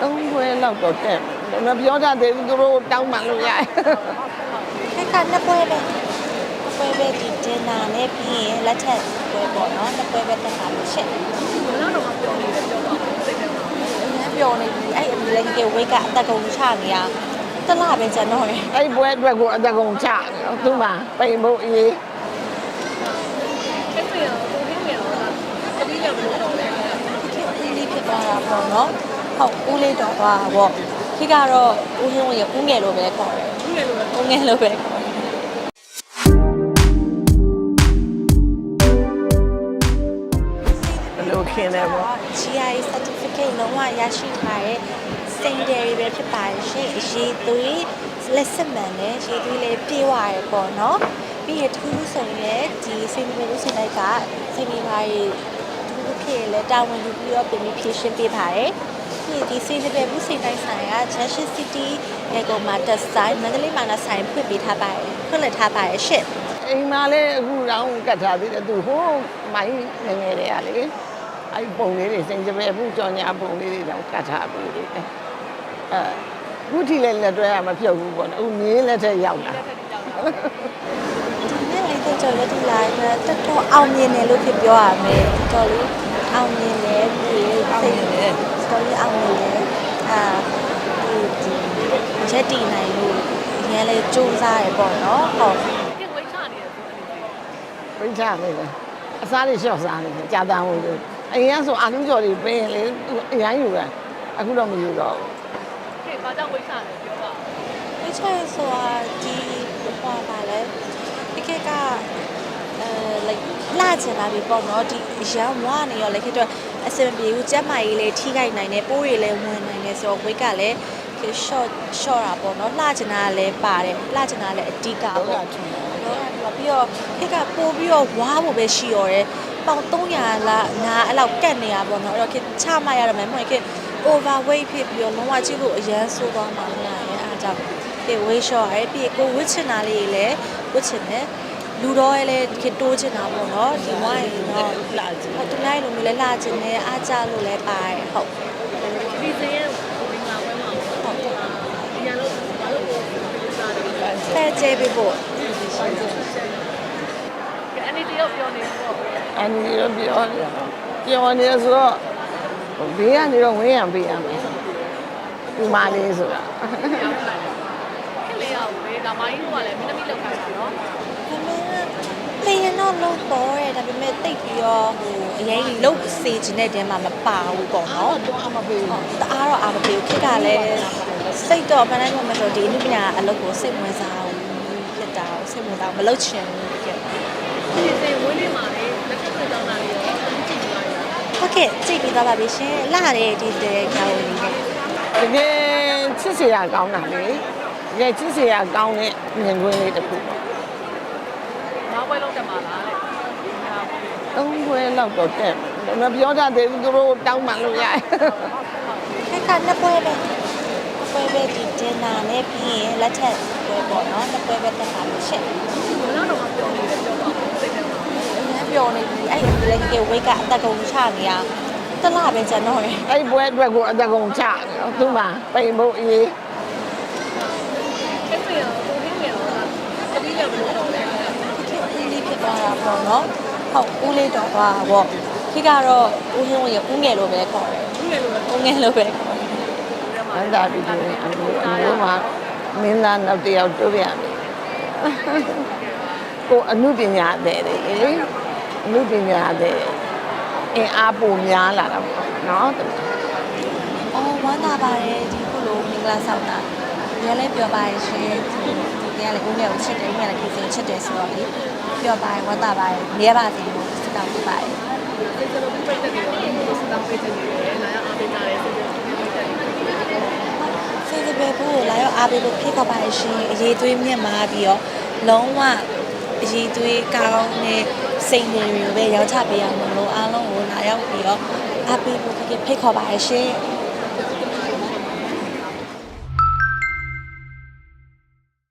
သုံးခွဲလောက်တော့တက်မယ်မပြောတတ်သေးဘူးသူတို့တောင်းမှလို့ရတယ်ခိုက်ကနှစ်ပွဲပဲနှစ်ပွဲပဲဒီဒင်နာနဲ့ပြီးရင်လက်ထက်ပွဲပေါ့နော်နှစ်ပွဲပဲတက်တာလို့ရှင့်ဘယ်တော့မှပြောနေတယ်ပြောတော့စိတ်ထဲမှာအများပြောနေပြီအဲ့အမီလည်းကဲဝိတ်ကအတက်ကုန်ချနေရတလားပဲကျွန်တော်ရယ်အဲ့ပွဲအတွက်ကိုအတကုံချတယ်သူမှပိန်ဖို့အေးအဲ့ဒီရောကိုရင်းနေတော့တတိယဘလို့တော့လဲခေတ်ဦးလေးဖြစ်သွားတာပေါ့နော် ဟုတ်ဦးလေးတော့သွားတာပေါ့ခေတ်ကတော့ဦးဟင်းဝင်ရဦးငယ်လို့ပဲခေါ်တယ်ဘူးလေလို့ပဲဦးငယ်လို့ပဲခေါ်တယ်ဘယ်လိုခင်းလဲပေါ့ GI certificate လုံးဝရရှိထားတဲ့ secondary ပဲဖြစ်ပါတယ်ရှင်အရေးသွေးလက်စမှန်နဲ့ရေးသွေးလေးပြေးသွားရပေါ့နော်ပြီးရထူးဆိုရင်ဒီစိတ်ဝင်စိတ်လိုက်ကစိတ်မိပါရီထူးဖြစ်လဲတာဝန်ယူပြီးတော့ပြင်ပြီးဖြည့်ရှင်းပေးပါတယ် ဒီဒီစိတ်တွေဘူးစိတ်တိုင်းဆိုင်က Junction City ရေကုန်မှာတက်ဆိုင်မန္တလေးမှာလည်းဆိုင်ဖွင့်ပေးထားပါတယ်ဖွင့်လှစ်ထားပါတယ်ရှင့်အိမ်မှာလည်းအခုတောင်ကတ်ထားသေးတယ်သူဟိုးမိုင်းငယ်ငယ်တွေကလေအဲ့ပုံလေးတွေစင်ကြပဲအခုကြော်ညာပုံလေးတွေတောင်ကတ်ထားပြီးတယ်အဲအခုထိလည်းလက်တွဲရမပြုတ်ဘူးပေါ့နော်အခုမြင်းလက်ထက်ရောက်တာဒီနေ့လေးတော့ကြော်ရည်လာတယ်တော်တော်အောင်မြင်တယ်လို့ဖြစ်ပြောရမယ်တော်လေးအောင်မြင်တယ်ပြီးအောင်မြင် တယ်တော်လေးအောင်မြင်တယ်အာဒီဒီချက်တီနိုင်လို့အရင်လေးစူးစားရပေါ့နော်ဟုတ်ကဲဝိတ်ချနေတယ်ဆိုအဲ့ဒီပြင်းချနေတယ်အစားတွေလျှော့စားနေတယ်ကြာတန်းဝင်လို့အရင်ကဆိုအာလူကျော်တွေပင်းရင်လေသူအရန်ယူတာအခုတော့မယူတော့ဘူးကဲဘာကြောင့်ဝိတ်ချနေပြောပါဝိချက်ဆိုတာဒီဟောပါလဲဒီကကအဲ like လာချင်လာပြီပေါ့နော်ဒီရန်ဝါနေရောလည်းခေတ္တအစင်မပြေဘူးကြက်မကြီးလည်းထိခိုက်နိုင်တယ်ပိုးတွေလည်းဝင်နိုင်တယ်ဆိုတော့ဝိတ်ကလည်း short short တာပေါ့နော်လှချင်တာလည်းပါတယ်လှချင်တာလည်းအဓိကတော့ပေါ့ကထင်တယ်လောကပြီးတော့ခက်ကပို့ပြီးတော့ဝါဖို့ပဲရှိရောတယ်ပေါင်300လားနာအဲ့လောက်ကတ်နေရပေါ့နော်အဲ့တော့ခက်ချမရတော့မယ်မဟုတ်ခက် overweight ဖြစ်ပြီးတော့လုံးဝကြည့်လို့အရန်ဆိုးသွားမှာမလားရဲ့အားကြောင့်ဒီ weight short ရဲပြီးကိုဝစ်ချင်တာလေးလည်းဝစ်ချင်တယ် လူတော့ရဲလည်းခက်တိုးချင်တာပေါ့နော်ဒီဝိုင်းတော့လာကြည့်ဟိုတူလိုက်လိုမျိုးလဲလာချင်တယ်အားကြလို့လည်းပါတယ်ဟုတ်ဒီစင်းရဲ့ကိုရင်းလာဝဲမှာပေါ့ဒီရလို့ဘာလို့ကိုစားတယ်ကဲဖဲကျဲပေးဖို့အဲ့ဒီတယောက်ပြောနေတော့အန်ဒီရောပြောတယ်ပြောနေဆိုတော့ဘေးကနေတော့ဝင်းရံပေးရမယ်ဒီမလေးဆိုတာခက်လေအောင် လေဒါမိုင်းကလည်းမင်းသမီးလောက်ခိုင်းတာနော်ဒါပေမဲ့လေရင်တော့လုံးပေါ်တယ်ဒါပေမဲ့တိတ်ပြီးတော့ဟိုအရင်လုတ်စေချင်တဲ့တဲမှာမပါဘူးပေါ့နော်တော့အမပေးဟုတ်တအားတော့အာမပေးဘူးခက်ကလည်းစိတ်တော့မှန်တိုင်းမှမဆိုဒီအနုပညာအလုပ်ကိုစိတ်ဝင်စားဘူးဖြစ်တာကိုစိတ်ဝင်စားမလုပ်ချင်ဘူးဖြစ်ဒီစင်းဝင်းနေမှာလေလက်ထပ်ပြန်တောင်းတာလေရောအခုကြည့်နေရတာဟုတ်ကဲ့ကြည့်ပြီးသွားပါပြီရှင်လာတဲ့ဒီတဲ့ခေါင်းလေးနဲ့တကယ်ချစ်စရာကောင်းတာလေ တကယ်ချစ်စရာကောင်းတဲ့မြင်ကွင်းလေးတစ်ခုပေါ့နောက်ပွဲလုံးတက်မှာလားလေသုံးခွဲလောက်တော့တက်မယ်မပြောတတ်သေးဘူးသူတို့တောင်းမှလို့ရတယ်ခက်ကနှစ်ပွဲပဲနှစ်ပွဲပဲဒီဒင်နာနဲ့ပြီးရင်လက်ထက်ပွဲပေါ့နော်နှစ်ပွဲပဲတက်တာလို့ရှင်ဘယ်တော့မှပြောနေတယ်ပြောတော့စိတ်ထဲမှာအများပြောနေပြီအဲ့အမီလည်းကဲဝိတ်ကအတက်ကုန်ချနေရတလားပဲကျွန်တော်ရယ်အဲ့ပွဲအတွက်ကိုအတကုံချတယ်သူမှပိန်ဖို့အေးအဲ့ဒီရောကိုရင်းနေတော့တတိယဘလို့တော့လဲ ခေတ်ဦးလေးဖြစ် သွားတာပေါ့နော်ဟုတ်ဦးလေးတော့သွားတာပေါ့ခေတ်ကတော့ဦးဟင်းဝင်ရဦးငယ်လို့ပဲခေါ်တယ်ဘူးလေလို့ပဲဦးငယ်လို့ပဲခေါ်တယ်ဟန်တာပြီးတယ်အမျိုးအမျိုးမှာမင်းသားနောက်တစ်ယောက်တိုးပြန်တယ်ကိုအမှုပညာတဲ့လေအမှုပညာတဲ့အင်အားပုံများလာတာပေါ့နော်အော်ဝမ်းသာပါတယ်ဒီခုလိုမင်္ဂလာဆောင်တာရလဲပြောပါရဲ့ရှင် ဒီကလည်းဦးငယ်ကိုချစ်တယ်ဦးငယ်လည်းကိုယ်ချစ်တယ်ဆိုတော့လေပြောပါရဲ့ဝမ်းသာပါတယ်နေရပါစေလို့စတောင်းပေးပါရဲ့စိတ်ကလေးပြိတ္တတွေရောဒီစတောင်းပေးနေတယ်လာရအားပေးကြတယ်စိတ်ကလေးပြိတ္တတွေစေတပည့်ဖို့လာရောက်အားပေးလို့ဖိတ်ခေါ်ပါရဲ့ရှင်အရေးသွေးမြင့်မာပြီးတော့လုံးဝအရေးသွေးကောင်းတဲ့စိတ်တွေတွေကိုပဲရောက်ချပေးရမှာလို့အားလုံးကိုလာရောက်ပြီးတော့အားပေးဖို့ဖိတ်ခေါ်ပါရဲ့ရှင်